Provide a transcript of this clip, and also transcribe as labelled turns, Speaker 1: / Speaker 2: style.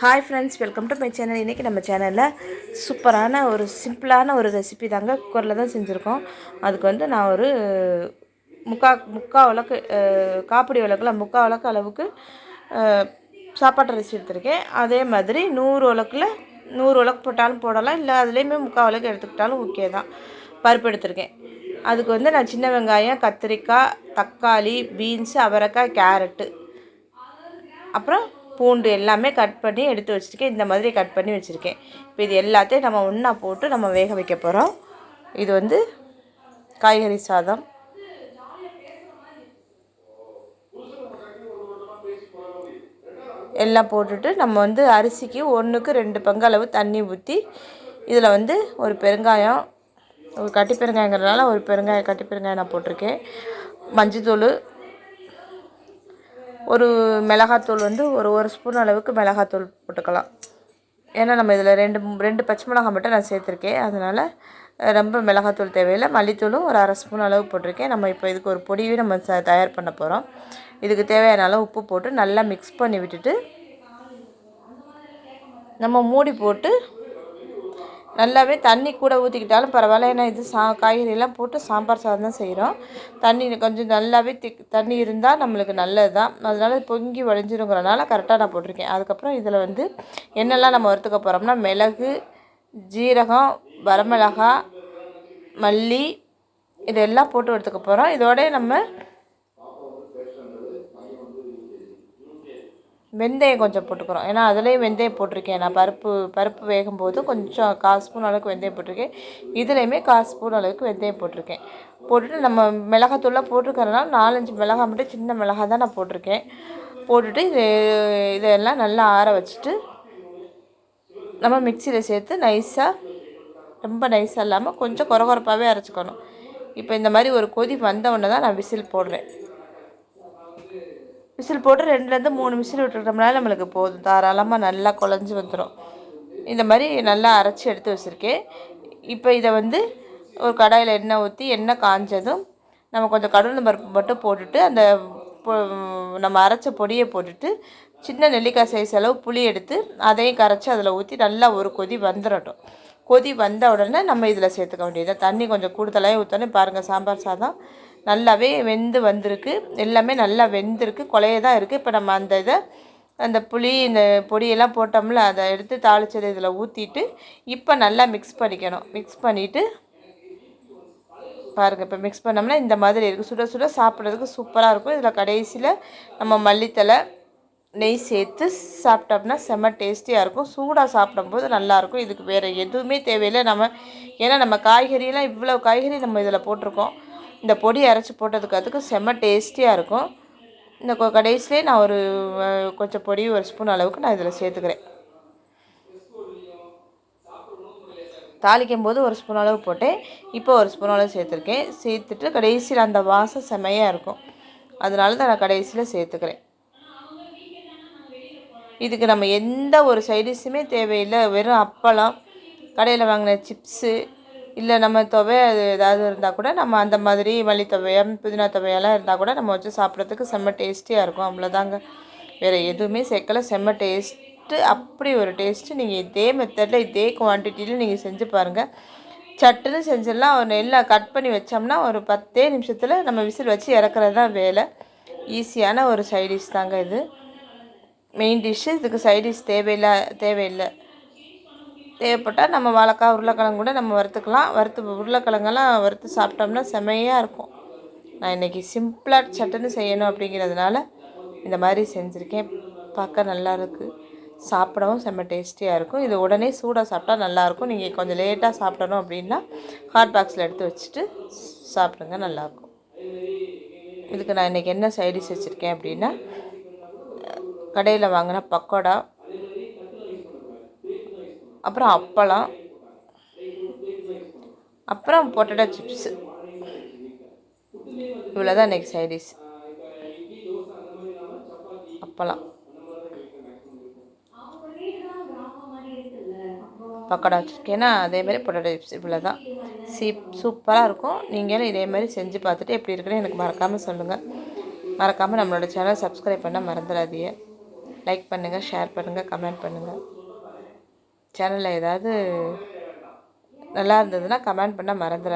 Speaker 1: Hi friends welcome to my channel இன்றைக்கி நம்ம சேனலில் சூப்பரான ஒரு சிம்பிளான ஒரு ரெசிபி தாங்க குக்கரில் தான் செஞ்சுருக்கோம். அதுக்கு வந்து நான் ஒரு முக்கா முக்கா விளக்கு காப்பிடி விளக்கில் முக்கா விளக்கு அளவுக்கு சாப்பாட்டு அரிசி எடுத்திருக்கேன். அதே மாதிரி நூறு விளக்கில் நூறு விளக்கு போட்டாலும் போடலாம். இல்லை அதுலேயுமே முக்கால் விளக்கு எடுத்துக்கிட்டாலும் ஓகே தான். பருப்பு எடுத்திருக்கேன். அதுக்கு வந்து நான் சின்ன வெங்காயம் கத்திரிக்காய் தக்காளி பீன்ஸு அவரைக்காய் கேரட்டு. அப்புறம் பூண்டு எல்லாமே கட் பண்ணி எடுத்து வச்சுருக்கேன். இந்த மாதிரி கட் பண்ணி வச்சுருக்கேன். இப்போ இது எல்லாத்தையும் நம்ம ஒன்றா போட்டு நம்ம வேக வைக்க போகிறோம் இது வந்து காய்கறி சாதம். எல்லாம் போட்டுட்டு நம்ம வந்து அரிசிக்கு ஒன்றுக்கு ரெண்டு பங்கு அளவு தண்ணி ஊற்றி இதில் வந்து ஒரு பெருங்காயம் ஒரு கட்டி பெருங்காயங்கிறதுனால ஒரு பெருங்காயம் கட்டி பெருங்காயம் நான் போட்டிருக்கேன். மஞ்சத்தூள் ஒரு மிளகாத்தூள் வந்து ஒரு ஒரு ஸ்பூன் அளவுக்கு மிளகாத்தூள் போட்டுக்கலாம். ஏன்னா நம்ம இதில் ரெண்டு ரெண்டு பச்சை மிளகாய் மட்டும் நான் சேர்த்துருக்கேன். அதனால் ரொம்ப மிளகாத்தூள் தேவையில்லை. மல்லித்தூளும் ஒரு அரை ஸ்பூன் அளவு போட்டிருக்கேன். நம்ம இப்போ இதுக்கு ஒரு பொடியும் நம்ம ச தயார் பண்ண போகிறோம் இதுக்கு தேவையான அளவு உப்பு போட்டு நல்லா மிக்ஸ் பண்ணி விட்டுட்டு நம்ம மூடி போட்டு நல்லாவே தண்ணி கூட ஊற்றிக்கிட்டாலும் பரவாயில்ல. ஏன்னா இது சா காய்கறியெல்லாம் போட்டு சாம்பார் சாதம் தான் செய்கிறோம் தண்ணி கொஞ்சம் நல்லாவே திக் தண்ணி இருந்தால் நம்மளுக்கு நல்லது தான் அதனால் பொங்கி வழிஞ்சிருங்கிறனால கரெக்டாக நான் போட்டிருக்கேன். அதுக்கப்புறம் இதில் வந்து என்னெல்லாம் நம்ம வறுத்துக்க போகிறோம்னா மிளகு ஜீரகம் வரமிளகா மல்லி இதெல்லாம் போட்டு எடுத்துக்க போகிறோம் இதோடய நம்ம வெந்தயம் கொஞ்சம் போட்டுக்கிறோம். ஏன்னா அதுலேயும் வெந்தயம் போட்டிருக்கேன். நான் பருப்பு பருப்பு வேகும்போது கொஞ்சம் கால் ஸ்பூன் அளவுக்கு வெந்தயம் போட்டிருக்கேன். இதுலேயுமே கால் ஸ்பூன் அளவுக்கு வெந்தயம் போட்டிருக்கேன். போட்டுட்டு நம்ம மிளகாத்தூள்லாம் போட்டிருக்கறதுனால நாலஞ்சு மிளகாய் மட்டும் சின்ன மிளகாய் தான் நான் போட்டிருக்கேன். போட்டுட்டு இது இதெல்லாம் நல்லா ஆற வச்சுட்டு நம்ம மிக்சியில் சேர்த்து நைஸாக ரொம்ப நைஸாக இல்லாமல் கொஞ்சம் குறகுறப்பாகவே அரைச்சிக்கணும். இப்போ இந்த மாதிரி ஒரு கொதி வந்தவுடனே தான் நான் விசில் போடுறேன். விசில் போட்டு ரெண்டுலேருந்து மூணு விசில் விட்டுட்டோம்னால நம்மளுக்கு போதும். தாராளமாக நல்லா குழஞ்சி வந்துடும் இந்த மாதிரி நல்லா அரைச்சி எடுத்து வச்சுருக்கேன். இப்போ இதை வந்து ஒரு கடாயில் எண்ணெய் ஊற்றி எண்ணெய் காஞ்சதும் நம்ம கொஞ்சம் கடவுள் பருப்பு மட்டும் போட்டுட்டு அந்த பொ- நம்ம அரைச்ச பொடியை போட்டுட்டு சின்ன நெல்லிக்காய் சைஸ் அளவு புளி எடுத்து அதையும் கரைச்சி அதில் ஊற்றி நல்லா ஒரு கொதி வந்துடட்டும் கொதி வந்த உடனே நம்ம இதில் சேர்த்துக்க வேண்டியது தண்ணி கொஞ்சம் கூடுதலாக ஊற்றணும் பாருங்கள் சாம்பார் சாதம் நல்லாவே வெந்து வந்திருக்கு. எல்லாமே நல்லா வெந்திருக்கு. கொலையே தான் இருக்குது இப்போ நம்ம அந்த இதை அந்த புளி இந்த பொடியெல்லாம் போட்டோம்ல அதை எடுத்து தாளிச்சதை இதில் ஊற்றிட்டு இப்போ நல்லா மிக்ஸ் பண்ணிக்கணும். மிக்ஸ் பண்ணிவிட்டு பாருங்கள் இப்போ மிக்ஸ் பண்ணோம்னா இந்த மாதிரி இருக்குது சுட சுட சாப்பிட்றதுக்கு சூப்பராக இருக்கும். இதில் கடைசியில் நம்ம மல்லித்தலை நெய் சேர்த்து சாப்பிட்டோம்னா செம்ம டேஸ்டியாக இருக்கும். சூடாக சாப்பிடும்போது நல்லாயிருக்கும் இதுக்கு வேறு எதுவுமே தேவையில்லை. நம்ம ஏன்னா நம்ம காய்கறியெல்லாம் இவ்வளோ காய்கறி நம்ம இதில் போட்டிருக்கோம். இந்த பொடி அரைச்சி போட்டதுக்கு அதுக்கு செம்ம டேஸ்டியாக இருக்கும். இந்த கடைசியிலே நான் ஒரு கொஞ்சம் பொடி ஒரு ஸ்பூன் அளவுக்கு நான் இதில் சேர்த்துக்கிறேன். தாளிக்கும் போது ஒரு ஸ்பூன் அளவு போட்டேன். இப்போ ஒரு ஸ்பூன் அளவு சேர்த்துருக்கேன். சேர்த்துட்டு கடைசியில் அந்த வாசம் செமையாக இருக்கும். அதனால தான் நான் கடைசியில் சேர்த்துக்கிறேன். இதுக்கு நம்ம எந்த ஒரு சைடிஷுமே தேவையில்லை. வெறும் அப்பளம் கடையில் வாங்கின சிப்ஸு இல்லை நம்ம துவை அது ஏதாவது இருந்தால் கூட நம்ம அந்த மாதிரி மல்லி துவையம் புதினா துவையெல்லாம் இருந்தால் கூட நம்ம வச்சு சாப்பிட்றதுக்கு செம்ம டேஸ்டியாக இருக்கும். அவ்வளோதாங்க வேறு எதுவுமே சேர்க்கல. செம்ம டேஸ்ட்டு அப்படி ஒரு டேஸ்ட்டு நீங்கள் இதே மெத்தடில் இதே குவான்டிட்டியில் நீங்கள் செஞ்சு பாருங்கள் சட்டுன்னு செஞ்சிடலாம். ஒரு எல்லாம் கட் பண்ணி வச்சோம்னா ஒரு பத்தே நிமிஷத்தில் நம்ம விசில் வச்சு இறக்குறது தான் வேலை ஈஸியான ஒரு சைடிஷ் தாங்க இது. மெயின் டிஷ்ஷு இதுக்கு சைடிஷ் தேவையில்லை தேவையில்லை. தேவைப்பட்டால் நம்ம வாழைக்காய் உருளைக்கிழங்கு கூட நம்ம வறுத்துக்கலாம். வறுத்து உருளைக்கிழங்கெல்லாம் வறுத்து சாப்பிட்டோம்னா செமையாக இருக்கும். நான் இன்றைக்கி சிம்பிளாக சட்டுன்னு செய்யணும் அப்படிங்கிறதுனால இந்த மாதிரி செஞ்சுருக்கேன். பார்க்க நல்லா இருக்குது சாப்பிடவும் செம்ம டேஸ்டியாக இருக்கும். இது உடனே சூடாக சாப்பிட்டா நல்லாயிருக்கும் நீங்கள் கொஞ்சம் லேட்டாக சாப்பிடணும் அப்படின்னா ஹாட் பாக்ஸில் எடுத்து வச்சுட்டு சாப்பிடுங்க நல்லாயிருக்கும் இதுக்கு நான் இன்றைக்கி என்ன சைடிஷ் வச்சுருக்கேன் அப்படின்னா கடையில் வாங்கின பக்கோடா அப்புறம் அப்பளம். அப்புறம் பொட்டேட்டோ சிப்ஸு இவ்வளோ தான் இன்றைக்கி சைடிஷ் அப்பளம். பக்கோடா வச்சுருக்கேன்னா அதேமாதிரி பொட்டேட்டோ சிப்ஸ் இவ்வளோ தான் சீப் சூப்பராக இருக்கும். நீங்களும் இதேமாதிரி செஞ்சு பார்த்துட்டு எப்படி இருக்குன்னு எனக்கு மறக்காமல் சொல்லுங்கள் மறக்காமல் நம்மளோட சேனல் சப்ஸ்கிரைப் பண்ண மறந்துடாதீங்க. லைக் பண்ணுங்கள் ஷேர் பண்ணுங்கள் கமெண்ட் பண்ணுங்கள் சேனலில் ஏதாவது நல்லா இருந்ததுன்னா கமெண்ட் பண்ண மறந்துடாது